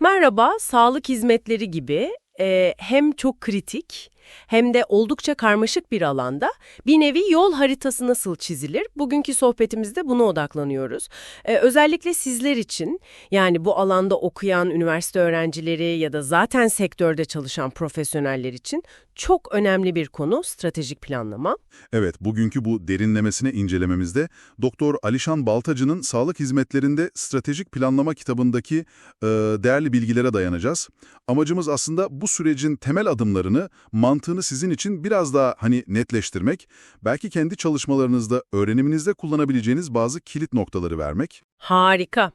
Merhaba, sağlık hizmetleri gibi e, hem çok kritik hem de oldukça karmaşık bir alanda bir nevi yol haritası nasıl çizilir? Bugünkü sohbetimizde buna odaklanıyoruz. E, özellikle sizler için yani bu alanda okuyan üniversite öğrencileri ya da zaten sektörde çalışan profesyoneller için çok önemli bir konu stratejik planlama. Evet, bugünkü bu derinlemesine incelememizde Doktor Alişan Baltacı'nın Sağlık Hizmetlerinde Stratejik Planlama kitabındaki e, değerli bilgilere dayanacağız. Amacımız aslında bu sürecin temel adımlarını, mantığını sizin için biraz daha hani netleştirmek, belki kendi çalışmalarınızda, öğreniminizde kullanabileceğiniz bazı kilit noktaları vermek. Harika.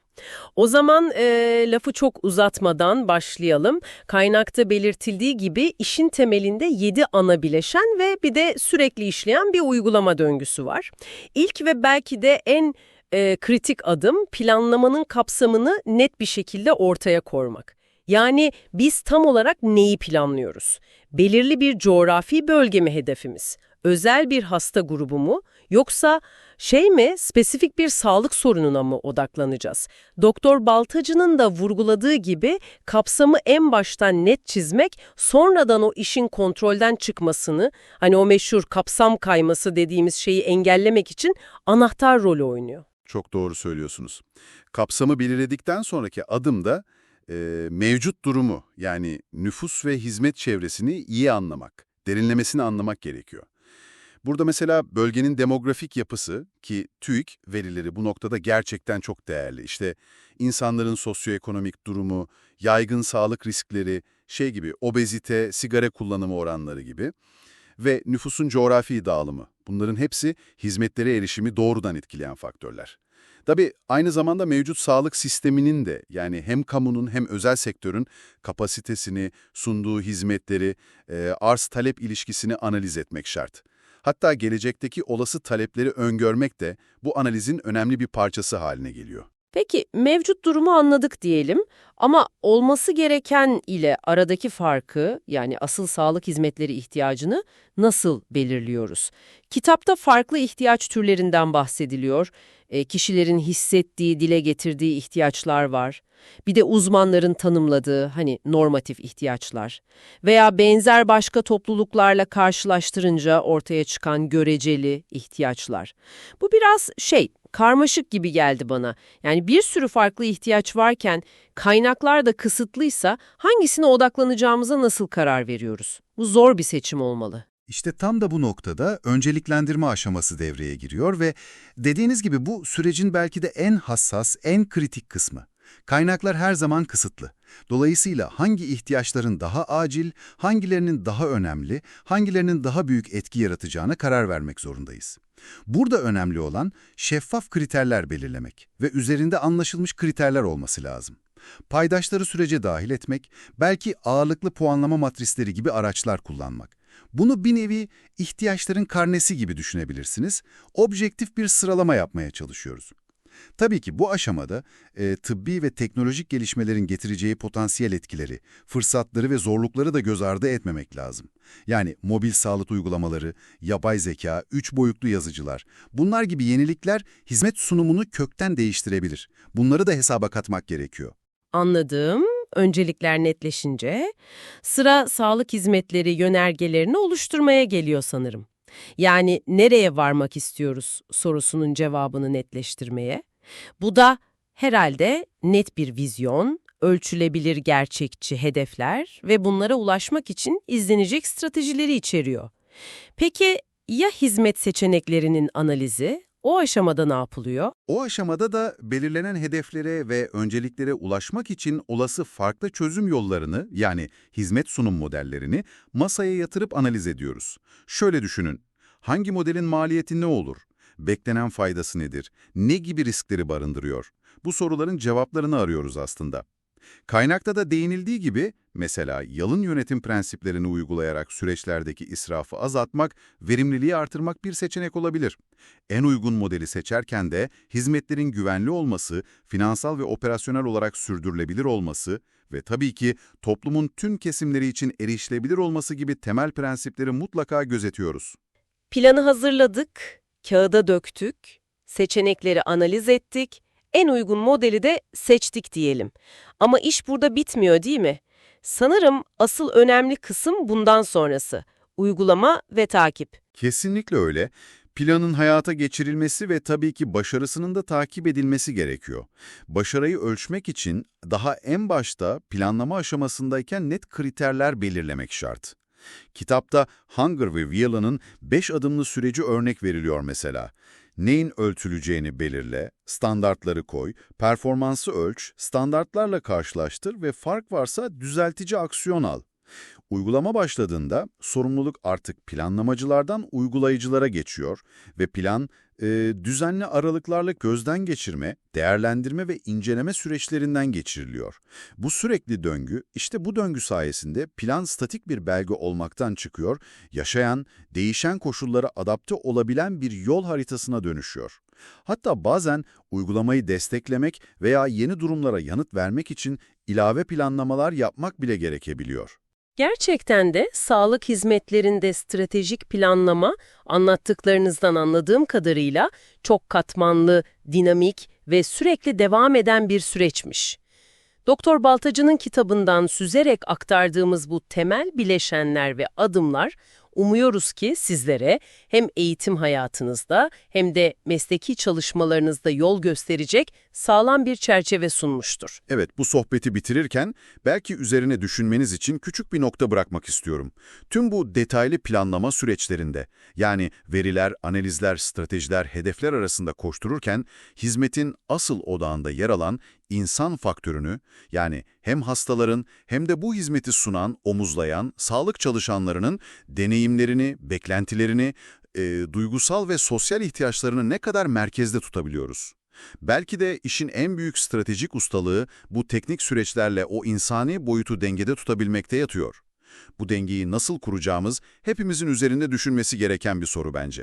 O zaman e, lafı çok uzatmadan başlayalım. Kaynakta belirtildiği gibi işin temelinde 7 ana bileşen ve bir de sürekli işleyen bir uygulama döngüsü var. İlk ve belki de en e, kritik adım planlamanın kapsamını net bir şekilde ortaya koymak. Yani biz tam olarak neyi planlıyoruz? Belirli bir coğrafi bölge mi hedefimiz? Özel bir hasta grubu mu? Yoksa şey mi, spesifik bir sağlık sorununa mı odaklanacağız? Doktor Baltacı'nın da vurguladığı gibi kapsamı en baştan net çizmek, sonradan o işin kontrolden çıkmasını, hani o meşhur kapsam kayması dediğimiz şeyi engellemek için anahtar rolü oynuyor. Çok doğru söylüyorsunuz. Kapsamı belirledikten sonraki adımda e, mevcut durumu yani nüfus ve hizmet çevresini iyi anlamak, derinlemesini anlamak gerekiyor. Burada mesela bölgenin demografik yapısı ki TÜİK verileri bu noktada gerçekten çok değerli. İşte insanların sosyoekonomik durumu, yaygın sağlık riskleri, şey gibi obezite, sigara kullanımı oranları gibi ve nüfusun coğrafi dağılımı. Bunların hepsi hizmetlere erişimi doğrudan etkileyen faktörler. Tabii aynı zamanda mevcut sağlık sisteminin de yani hem kamunun hem özel sektörün kapasitesini, sunduğu hizmetleri, e, arz-talep ilişkisini analiz etmek şart. Hatta gelecekteki olası talepleri öngörmek de bu analizin önemli bir parçası haline geliyor. Peki mevcut durumu anladık diyelim ama olması gereken ile aradaki farkı yani asıl sağlık hizmetleri ihtiyacını nasıl belirliyoruz? Kitapta farklı ihtiyaç türlerinden bahsediliyor. E, kişilerin hissettiği, dile getirdiği ihtiyaçlar var. Bir de uzmanların tanımladığı hani normatif ihtiyaçlar veya benzer başka topluluklarla karşılaştırınca ortaya çıkan göreceli ihtiyaçlar. Bu biraz şey, karmaşık gibi geldi bana. Yani bir sürü farklı ihtiyaç varken kaynaklar da kısıtlıysa hangisine odaklanacağımıza nasıl karar veriyoruz? Bu zor bir seçim olmalı. İşte tam da bu noktada önceliklendirme aşaması devreye giriyor ve dediğiniz gibi bu sürecin belki de en hassas, en kritik kısmı. Kaynaklar her zaman kısıtlı. Dolayısıyla hangi ihtiyaçların daha acil, hangilerinin daha önemli, hangilerinin daha büyük etki yaratacağına karar vermek zorundayız. Burada önemli olan şeffaf kriterler belirlemek ve üzerinde anlaşılmış kriterler olması lazım. Paydaşları sürece dahil etmek, belki ağırlıklı puanlama matrisleri gibi araçlar kullanmak. Bunu bir nevi ihtiyaçların karnesi gibi düşünebilirsiniz. Objektif bir sıralama yapmaya çalışıyoruz. Tabii ki bu aşamada e, tıbbi ve teknolojik gelişmelerin getireceği potansiyel etkileri, fırsatları ve zorlukları da göz ardı etmemek lazım. Yani mobil sağlık uygulamaları, yapay zeka, üç boyutlu yazıcılar, bunlar gibi yenilikler hizmet sunumunu kökten değiştirebilir. Bunları da hesaba katmak gerekiyor. Anladım. Öncelikler netleşince sıra sağlık hizmetleri yönergelerini oluşturmaya geliyor sanırım. Yani nereye varmak istiyoruz sorusunun cevabını netleştirmeye. Bu da herhalde net bir vizyon, ölçülebilir gerçekçi hedefler ve bunlara ulaşmak için izlenecek stratejileri içeriyor. Peki ya hizmet seçeneklerinin analizi? O aşamada ne yapılıyor? O aşamada da belirlenen hedeflere ve önceliklere ulaşmak için olası farklı çözüm yollarını yani hizmet sunum modellerini masaya yatırıp analiz ediyoruz. Şöyle düşünün, hangi modelin maliyeti ne olur? Beklenen faydası nedir? Ne gibi riskleri barındırıyor? Bu soruların cevaplarını arıyoruz aslında. Kaynakta da değinildiği gibi mesela yalın yönetim prensiplerini uygulayarak süreçlerdeki israfı azaltmak, verimliliği artırmak bir seçenek olabilir. En uygun modeli seçerken de hizmetlerin güvenli olması, finansal ve operasyonel olarak sürdürülebilir olması ve tabii ki toplumun tüm kesimleri için erişilebilir olması gibi temel prensipleri mutlaka gözetiyoruz. Planı hazırladık. kağıda döktük, seçenekleri analiz ettik, en uygun modeli de seçtik diyelim. Ama iş burada bitmiyor değil mi? Sanırım asıl önemli kısım bundan sonrası. Uygulama ve takip. Kesinlikle öyle. Planın hayata geçirilmesi ve tabii ki başarısının da takip edilmesi gerekiyor. Başarıyı ölçmek için daha en başta planlama aşamasındayken net kriterler belirlemek şart. Kitapta Hunger ve Whelan'ın 5 adımlı süreci örnek veriliyor mesela. Neyin ölçüleceğini belirle, standartları koy, performansı ölç, standartlarla karşılaştır ve fark varsa düzeltici aksiyon al. Uygulama başladığında sorumluluk artık planlamacılardan uygulayıcılara geçiyor ve plan e, düzenli aralıklarla gözden geçirme, değerlendirme ve inceleme süreçlerinden geçiriliyor. Bu sürekli döngü, işte bu döngü sayesinde plan statik bir belge olmaktan çıkıyor, yaşayan, değişen koşullara adapte olabilen bir yol haritasına dönüşüyor. Hatta bazen uygulamayı desteklemek veya yeni durumlara yanıt vermek için ilave planlamalar yapmak bile gerekebiliyor. Gerçekten de sağlık hizmetlerinde stratejik planlama anlattıklarınızdan anladığım kadarıyla çok katmanlı, dinamik ve sürekli devam eden bir süreçmiş. Doktor Baltacı'nın kitabından süzerek aktardığımız bu temel bileşenler ve adımlar umuyoruz ki sizlere hem eğitim hayatınızda hem de mesleki çalışmalarınızda yol gösterecek sağlam bir çerçeve sunmuştur. Evet, bu sohbeti bitirirken belki üzerine düşünmeniz için küçük bir nokta bırakmak istiyorum. Tüm bu detaylı planlama süreçlerinde, yani veriler, analizler, stratejiler, hedefler arasında koştururken, hizmetin asıl odağında yer alan insan faktörünü, yani hem hastaların hem de bu hizmeti sunan, omuzlayan, sağlık çalışanlarının deneyimlerini, beklentilerini, e, duygusal ve sosyal ihtiyaçlarını ne kadar merkezde tutabiliyoruz? Belki de işin en büyük stratejik ustalığı bu teknik süreçlerle o insani boyutu dengede tutabilmekte yatıyor. Bu dengeyi nasıl kuracağımız hepimizin üzerinde düşünmesi gereken bir soru bence.